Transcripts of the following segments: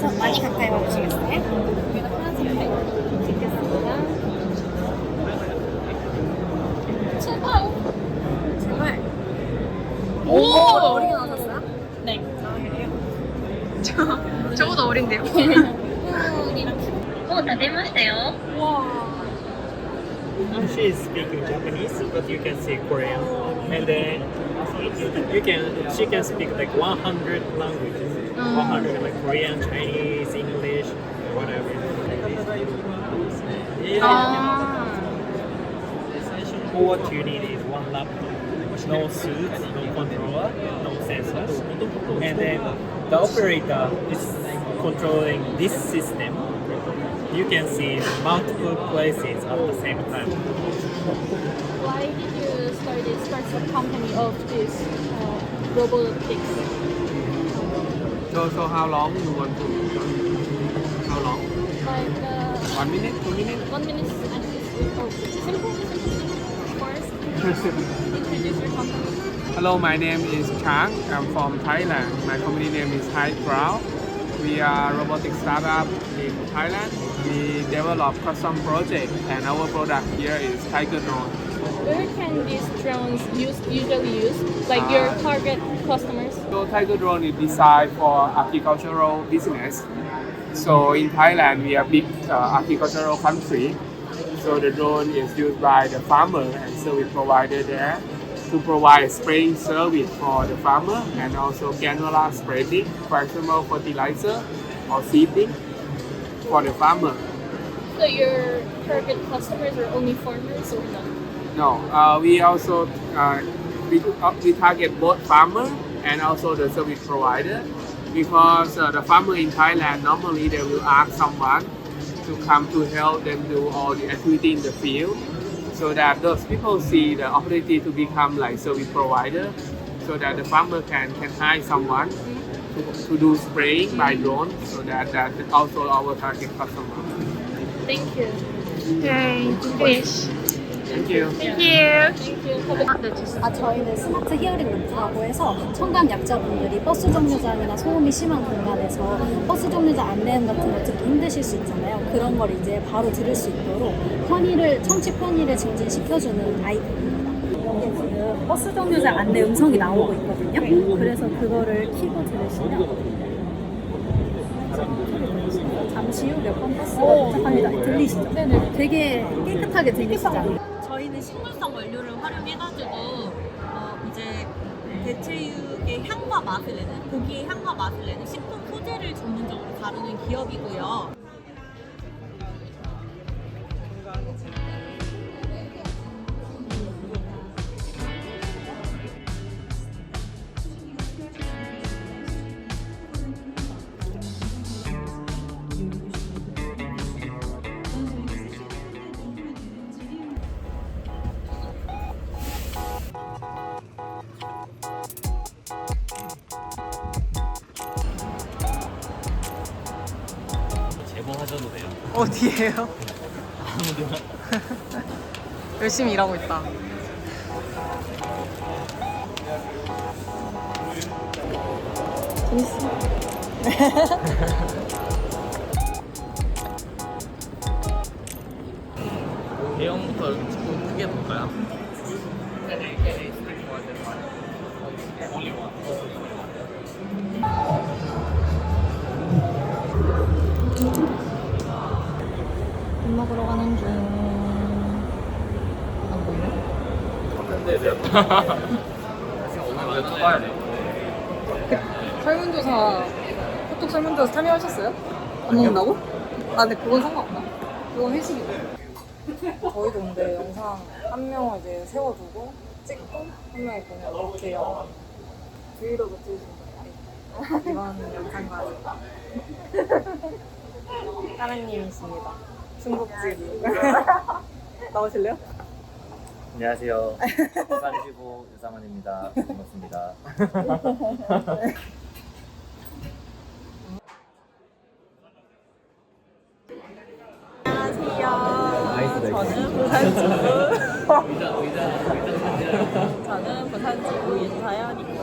저 많이 가까이 와주시겠어요? 여기다 파란색 펜 찍겠습니다. 제발. 제발. 오! 어리게 나오셨어요? 네. 저, 저보다 어린데요? 어, 다 되마시대요. 와. She is speaking Japanese, but you can see Korean, and then you can she can speak like 100 languages, 100 like Korean, Chinese, English, whatever. 아. All what you need is one laptop, no suit, no controller, no sensors, and then the operator is controlling this system. You can see multiple places at the same time. Why did you start this start a company of this uh, robotics? So, so how long you want to? How long? Like uh, One minute, two minutes? one minute and simple, simple. First, introduce your company. Hello, my name is Chang. I'm from Thailand. My company name is High Brow. We are a robotic startup in Thailand. We develop custom project and our product here is Tiger Drone. Where can these drones use usually use? Like your Uh, target customers? So Tiger Drone is designed for agricultural business. So in Thailand, we are a big uh, agricultural country. So the drone is used by the farmer and service provider there to provide spraying service for the farmer and also canola spreading, for example, fertilizer or seeding for the farmer. So your target customers are only farmers or not? No, uh, we also uh, we, uh, we target both farmer and also the service provider because uh, the farmer in Thailand normally they will ask someone to come to help them do all the activity in the field so that those people see the opportunity to become like service provider so that the farmer can, can hire someone to, to do spraying by drone so that that also our target customer. Thank you. Okay, finish. Thank you. Thank you. Thank you. Have a 아, 네, 좋습니다. 아, 저희는 스마트 히어링 루프라고 해서 청각 약자분들이 버스 정류장이나 소음이 심한 공간에서 버스 정류장 안내음 같은 거 듣기 힘드실 수 있잖아요. 그런 걸 이제 바로 들을 수 있도록 편의를, 청취 편의를 증진시켜주는 아이템입니다. 여기 지금 버스 정류장 안내 음성이 나오고 있거든요. 그래서 그거를 키고 들으시면 잠시 후 몇 번 버스가 도착합니다. 들리시죠? 네네. 되게 깨끗하게 들리시죠? 저희는 식물성 원료를 활용해가지고 어, 이제 대체육의 향과 맛을 내는 고기의 향과 맛을 내는 식품 소재를 전문적으로 다루는 기업이고요. 하셔도 돼요. 어디에요? 열심히 일하고 있다. 대형부 오늘 왜 가야 돼? 설문조사, 카톡 설문조사 참여하셨어요? 안 먹는다고? 아, 근데 그건 상관없나? 그건 회식이고. 저희도 근데 영상 한 명을 이제 세워두고 찍고 한 명이 그냥 이렇게 영상 브이로그 찍으신 거예요? 이번 영상과 하나님이십니다. 중국집. 나오실래요? 안녕하세요. 부산25 유상원입니다. 반갑습니다. 안녕하세요. 저는 부산지구. 저는 부산지구 윤사연입니다.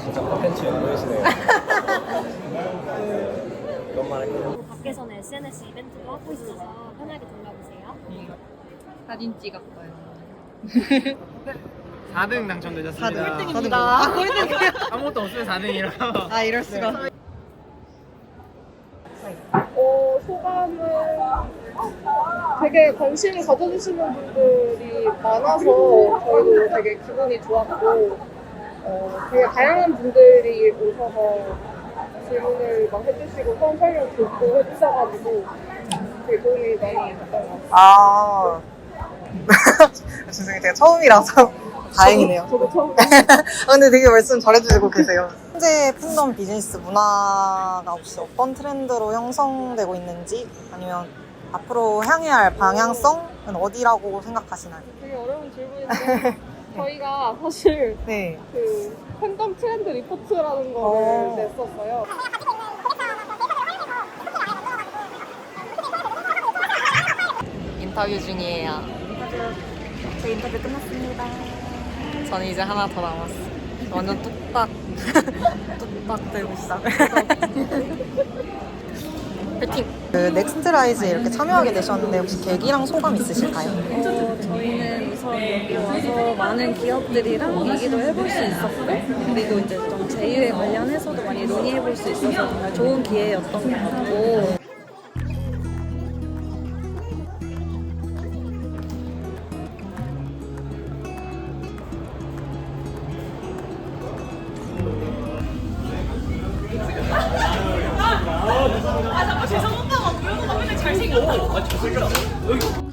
진짜 컨텐츠 보이시네요. 너무 많을게요. 밖에서는 SNS 이벤트도 하고 있어서 편하게. 사진 찍었어요. 4등 당첨되셨습니다. 4등입니다. 아, 꼴등이요? 아무것도 없으면 4등이라. 아, 이럴 수가. 어, 소감은 되게 관심을 가져주시는 분들이 많아서 저희도 되게 기분이 좋았고 어, 되게 다양한 분들이 오셔서 질문을 막 해주시고 처음 설명 듣고 해주셔가지고 되게 도움이 많이 됐던 것 같아요. 아. 죄송해요. 제가 처음이라서 다행이네요. 저도 처음 아, 근데 되게 말씀 잘해주시고 계세요. 현재 팬덤 비즈니스 문화가 혹시 어떤 트렌드로 형성되고 있는지 아니면 앞으로 향해야 할 방향성은 어디라고 생각하시나요? 되게 어려운 질문인데 저희가 사실 네. 그 팬덤 트렌드 리포트라는 거를 어. 냈었어요. 인터뷰 중이에요. 제 인터뷰 끝났습니다. 저는 이제 하나 더 남았어. 완전 뚝딱. 뚝딱 들고 시작. 파이팅! 그 넥스트 라이즈에 이렇게 참여하게 되셨는데 혹시 계기랑 소감 있으실까요? 어, 저희는 우선 여기 와서 많은 기업들이랑 얘기도 해볼 수 있었고 그리고 이제 좀 제휴에 관련해서도 많이 논의해볼 수 있어서 정말 좋은 기회였던 것 같고 아, 나 맨날 잘생겼다고.